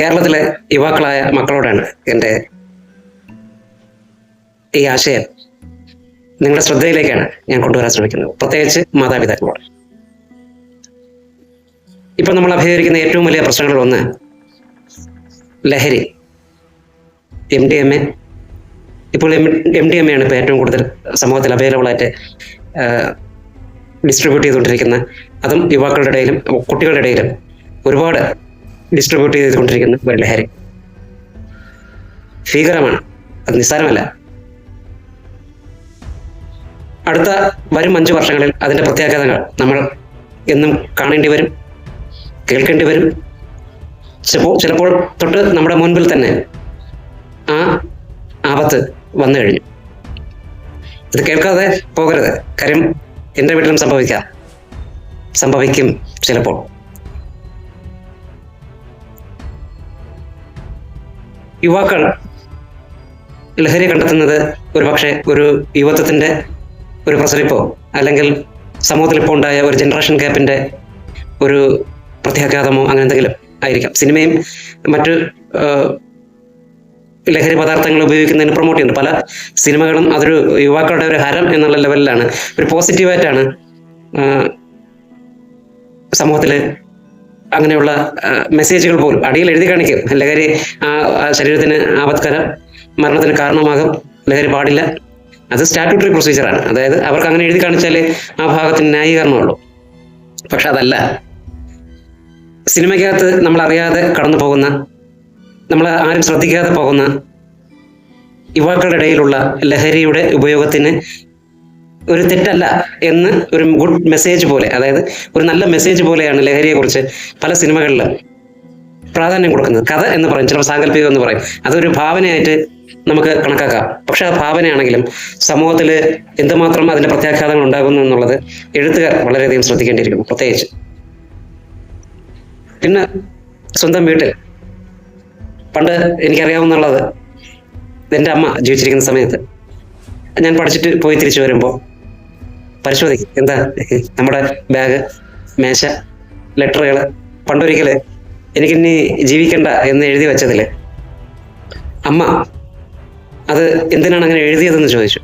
കേരളത്തിലെ യുവാക്കളായ മക്കളോടാണ് എന്റെ ഈ ആശയം നിങ്ങളുടെ ശ്രദ്ധയിലേക്കാണ് ഞാൻ കൊണ്ടുവരാൻ ശ്രമിക്കുന്നത്. പ്രത്യേകിച്ച് മാതാപിതാക്കളോട്. ഇപ്പൊ നമ്മൾ അഭിമുഖീകരിക്കുന്ന ഏറ്റവും വലിയ പ്രശ്നങ്ങളിൽ ഒന്ന് ലഹരി. എം ഡി എം എ ഇപ്പോൾ എം ഡി എം എ ആണ് ഇപ്പോൾ ഏറ്റവും കൂടുതൽ സമൂഹത്തിൽ അവൈലബിൾ ആയിട്ട് ഡിസ്ട്രിബ്യൂട്ട് ചെയ്തുകൊണ്ടിരിക്കുന്ന. അതും യുവാക്കളുടെ ഇടയിലും കുട്ടികളുടെ ഇടയിലും ഒരുപാട് ഡിസ്ട്രിബ്യൂട്ട് ചെയ്തുകൊണ്ടിരിക്കുന്ന ഒരു ലഹരി ഭീകരമാണ്. അത് നിസ്സാരമല്ല. അടുത്ത വരും അഞ്ച് വർഷങ്ങളിൽ അതിന്റെ പ്രത്യാഘാതങ്ങൾ നമ്മൾ എന്നും കാണേണ്ടി വരും കേൾക്കേണ്ടി വരും. ചിലപ്പോൾ ചിലപ്പോൾ തൊട്ട് നമ്മുടെ മുൻപിൽ തന്നെ ആ ആപത്ത് വന്നു കഴിഞ്ഞു. ഇത് കേൾക്കാതെ പോകരുത്. കാര്യം എന്റെ വീട്ടിലും സംഭവിക്കാം. സംഭവിക്കും ചിലപ്പോൾ. യുവാക്കൾ ലഹരി കണ്ടെത്തുന്നത് ഒരു പക്ഷേ ഒരു യുവത്വത്തിന്റെ ഒരു പ്രസരിപ്പോ അല്ലെങ്കിൽ സമൂഹത്തിൽ ഇപ്പോൾ ഉണ്ടായ ഒരു ജനറേഷൻ ഗ്യാപ്പിന്റെ ഒരു പ്രത്യാഘാതമോ അങ്ങനെ എന്തെങ്കിലും ആയിരിക്കാം. സിനിമയും മറ്റ് ലഹരി പദാർത്ഥങ്ങൾ ഉപയോഗിക്കുന്നതിന് പ്രൊമോട്ട് ചെയ്യുന്നു പല സിനിമകളും അതൊരു യുവാക്കളുടെ ഒരു ഹരം എന്നുള്ള ലെവലിലാണ് ഒരു പോസിറ്റീവായിട്ടാണ് സമൂഹത്തിൽ അങ്ങനെയുള്ള മെസ്സേജുകൾ പോലും അടിയിൽ എഴുതി കാണിക്കും. ലഹരി ശരീരത്തിന് ആപത്കരം മരണത്തിന് കാരണമാകും ലഹരി പാടില്ല. അത് സ്റ്റാറ്റ്യൂട്ടറി പ്രൊസീജിയറാണ് അതായത് അവർക്ക് അങ്ങനെ എഴുതി കാണിച്ചാലേ ആ ഭാഗത്തിന് ന്യായീകരണമുള്ളൂ. പക്ഷെ അതല്ല. സിനിമയ്ക്കകത്ത് നമ്മൾ അറിയാതെ കടന്നു പോകുന്ന നമ്മൾ ആരും ശ്രദ്ധിക്കാതെ പോകുന്ന യുവാക്കളുടെ ഇടയിലുള്ള ലഹരിയുടെ ഉപയോഗത്തിന് ഒരു തെറ്റല്ല എന്ന് ഒരു ഗുഡ് മെസ്സേജ് പോലെ അതായത് ഒരു നല്ല മെസ്സേജ് പോലെയാണ് ലഹരിയെക്കുറിച്ച് പല സിനിമകളിലും പ്രാധാന്യം കൊടുക്കുന്നത്. കഥ എന്ന് പറയും ചിലപ്പോൾ സാങ്കല്പികം എന്ന് പറയും. അതൊരു ഭാവനയായിട്ട് നമുക്ക് കണക്കാക്കാം. പക്ഷെ ആ ഭാവനയാണെങ്കിലും സമൂഹത്തിൽ എന്തുമാത്രം അതിന്റെ പ്രത്യാഘാതങ്ങൾ ഉണ്ടാകുന്നു എന്നുള്ളത് എഴുത്തുകാർ വളരെയധികം ശ്രദ്ധിക്കേണ്ടിയിരിക്കുന്നു പ്രത്യേകിച്ച്. പിന്നെ സ്വന്തം വീട്ടിൽ. പണ്ട് എനിക്കറിയാവുന്നുള്ളത് എന്റെ അമ്മ ജീവിച്ചിരിക്കുന്ന സമയത്ത് ഞാൻ പഠിച്ചിട്ട് പോയി തിരിച്ചു വരുമ്പോൾ പരിശോധിക്കും. എന്താ? നമ്മുടെ ബാഗ് മേശ ലെറ്ററുകൾ പണ്ടൊരിക്കൽ എനിക്കിനി ജീവിക്കണ്ട എന്ന് എഴുതി വെച്ചതിൽ അമ്മ അത് എന്തിനാണ് അങ്ങനെ എഴുതിയതെന്ന് ചോദിച്ചു.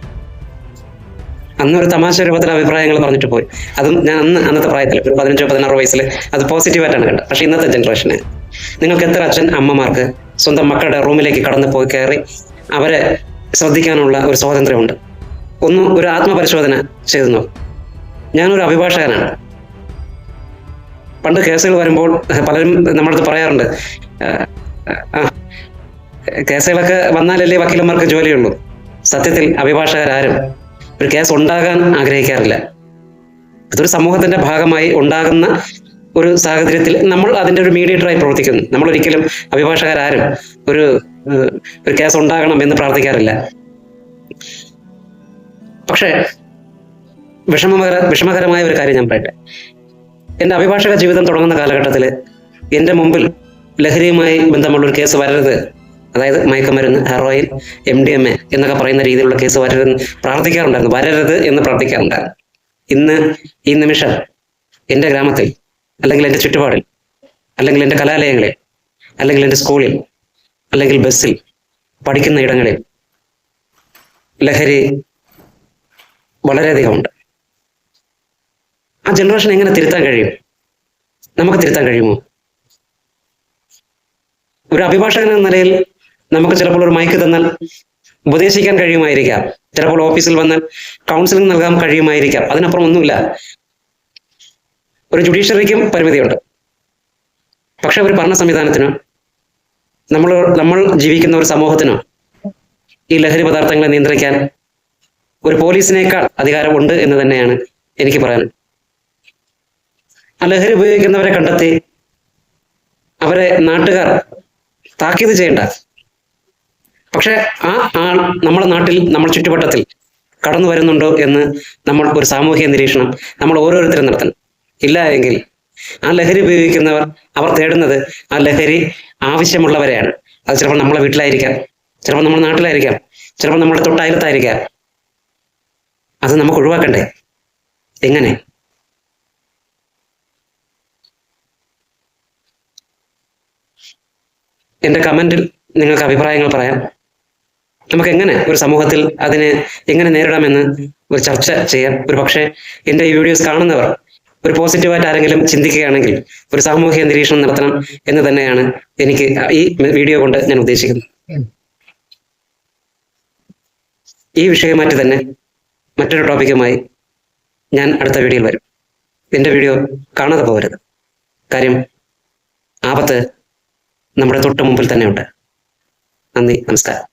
അന്ന് ഒരു തമാശ രൂപത്തിൽ അഭിപ്രായങ്ങൾ പറഞ്ഞിട്ട് പോയി. അതും ഞാൻ അന്ന് അന്നത്തെ പ്രായത്തിൽ ഒരു പതിനഞ്ചോ പതിനാറോ വയസ്സിൽ അത് പോസിറ്റീവായിട്ടാണ് കണ്ടത്. പക്ഷേ ഇന്നത്തെ ജനറേഷന് നിങ്ങൾക്ക് എത്ര അച്ഛൻ അമ്മമാർക്ക് സ്വന്തം മക്കളുടെ റൂമിലേക്ക് കടന്നു പോയി കയറി അവരെ ശ്രദ്ധിക്കാനുള്ള ഒരു സ്വാതന്ത്ര്യമുണ്ട്. ഒന്ന് ഒരു ആത്മപരിശോധന ചെയ്തു നോക്കും ഞാനൊരു അഭിഭാഷകനാണ്. പണ്ട് കേസുകൾ വരുമ്പോൾ പലരും നമ്മുടെ അടുത്ത് പറയാറുണ്ട് "ആ, ആ, കേസുകളൊക്കെ വന്നാലല്ലേ വക്കീലന്മാർക്ക് ജോലിയുള്ളൂ. സത്യത്തിൽ അഭിഭാഷകരാരും ഒരു കേസ് ഉണ്ടാകാൻ ആഗ്രഹിക്കാറില്ല. ഇതൊരു സമൂഹത്തിന്റെ ഭാഗമായി ഉണ്ടാകുന്ന ഒരു സാഹചര്യത്തിൽ നമ്മൾ അതിന്റെ ഒരു മീഡിയേറ്ററായി പ്രവർത്തിക്കുന്നു. നമ്മൾ ഒരിക്കലും അഭിഭാഷകരാരും ഒരു ഒരു കേസ് ഉണ്ടാകണം എന്ന് പ്രാർത്ഥിക്കാറില്ല. പക്ഷേ വിഷമകര വിഷമകരമായ ഒരു കാര്യം ഞാൻ പറയട്ടെ. എന്റെ അഭിഭാഷക ജീവിതം തുടങ്ങുന്ന കാലഘട്ടത്തിൽ എന്റെ മുമ്പിൽ ലഹരിയുമായി ബന്ധമുള്ള ഒരു കേസ് വരരുത്. അതായത് മയക്കുമരുന്ന് heroin M D M A എന്നൊക്കെ പറയുന്ന രീതിയിലുള്ള കേസ് വരരുതെന്ന് പ്രാർത്ഥിക്കാറുണ്ടായിരുന്നു. വരരുത് എന്ന് പ്രാർത്ഥിക്കാറുണ്ടായിരുന്നു. ഇന്ന് ഈ നിമിഷം എന്റെ ഗ്രാമത്തിൽ അല്ലെങ്കിൽ എന്റെ ചുറ്റുപാടിൽ അല്ലെങ്കിൽ എന്റെ കലാലയങ്ങളിൽ അല്ലെങ്കിൽ എന്റെ സ്കൂളിൽ അല്ലെങ്കിൽ ബസ്സിൽ പഠിക്കുന്ന ഇടങ്ങളിൽ ലഹരി വളരെയധികമുണ്ട്. ആ ജനറേഷൻ എങ്ങനെ തിരുത്താൻ കഴിയും? നമുക്ക് തിരുത്താൻ കഴിയുമോ? ഒരു അഭിഭാഷകൻ എന്ന നിലയിൽ നമുക്ക് ചിലപ്പോൾ ഒരു മൈക്ക് തന്നാൽ ഉപദേശിക്കാൻ കഴിയുമായിരിക്കാം. ചിലപ്പോൾ ഓഫീസിൽ വന്നാൽ കൗൺസിലിംഗ് നൽകാൻ കഴിയുമായിരിക്കാം. അതിനപ്പുറം ഒന്നുമില്ല. ഒരു ജുഡീഷ്യറിക്കും പരിമിതിയുണ്ട്. പക്ഷെ ഒരു ഭരണ സംവിധാനത്തിനോ നമ്മൾ നമ്മൾ ജീവിക്കുന്ന ഒരു സമൂഹത്തിനോ ഈ ലഹരി പദാർത്ഥങ്ങളെ നിയന്ത്രിക്കാൻ ഒരു പോലീസിനേക്കാൾ അധികാരമുണ്ട് എന്ന് തന്നെയാണ് എനിക്ക് പറയാൻ. ലഹരി ഉപയോഗിക്കുന്നവരെ കണ്ടെത്തി അവരെ നാട്ടുകാർ താക്കീത് ചെയ്യണ്ട. പക്ഷെ ആ ആൾ നമ്മുടെ നാട്ടിൽ നമ്മൾ ചുറ്റുവട്ടത്തിൽ കടന്നു വരുന്നുണ്ടോ എന്ന് നമ്മൾ ഒരു സാമൂഹിക നിരീക്ഷണം നമ്മൾ ഓരോരുത്തരും നടത്തണം. ഇല്ല എങ്കിൽ ആ ലഹരി ഉപയോഗിക്കുന്നവർ അവർ തേടുന്നത് ആ ലഹരി ആവശ്യമുള്ളവരെയാണ്. അത് ചിലപ്പോൾ നമ്മളെ വീട്ടിലായിരിക്കാം ചിലപ്പോൾ നമ്മുടെ നാട്ടിലായിരിക്കാം ചിലപ്പോൾ നമ്മുടെ തൊട്ടയലത്തായിരിക്കാം. അത് നമുക്ക് ഒഴിവാക്കണ്ടേ? എങ്ങനെ? എന്റെ കമന്റിൽ നിങ്ങൾക്ക് അഭിപ്രായങ്ങൾ പറയാം. നമുക്ക് എങ്ങനെ ഒരു സമൂഹത്തിൽ അതിനെ എങ്ങനെ നേരിടാമെന്ന് ഒരു ചർച്ച ചെയ്യാം. ഒരു പക്ഷേ എന്റെ ഈ വീഡിയോസ് കാണുന്നവർ ഒരു പോസിറ്റീവായിട്ട് ആരെങ്കിലും ചിന്തിക്കുകയാണെങ്കിൽ ഒരു സാമൂഹിക നിരീക്ഷണം നടത്തണം എന്ന് തന്നെയാണ് എനിക്ക് ഈ വീഡിയോ കൊണ്ട് ഞാൻ ഉദ്ദേശിക്കുന്നത്. ഈ വിഷയമായിട്ട് തന്നെ മറ്റൊരു ടോപ്പിക്കുമായി ഞാൻ അടുത്ത വീഡിയോയിൽ വരും. എന്റെ വീഡിയോ കാണാതെ പോകരുത്. കാര്യം ആപത്ത് നമ്മുടെ തൊട്ട് മുമ്പിൽ തന്നെയുണ്ട്. നന്ദി നമസ്കാരം.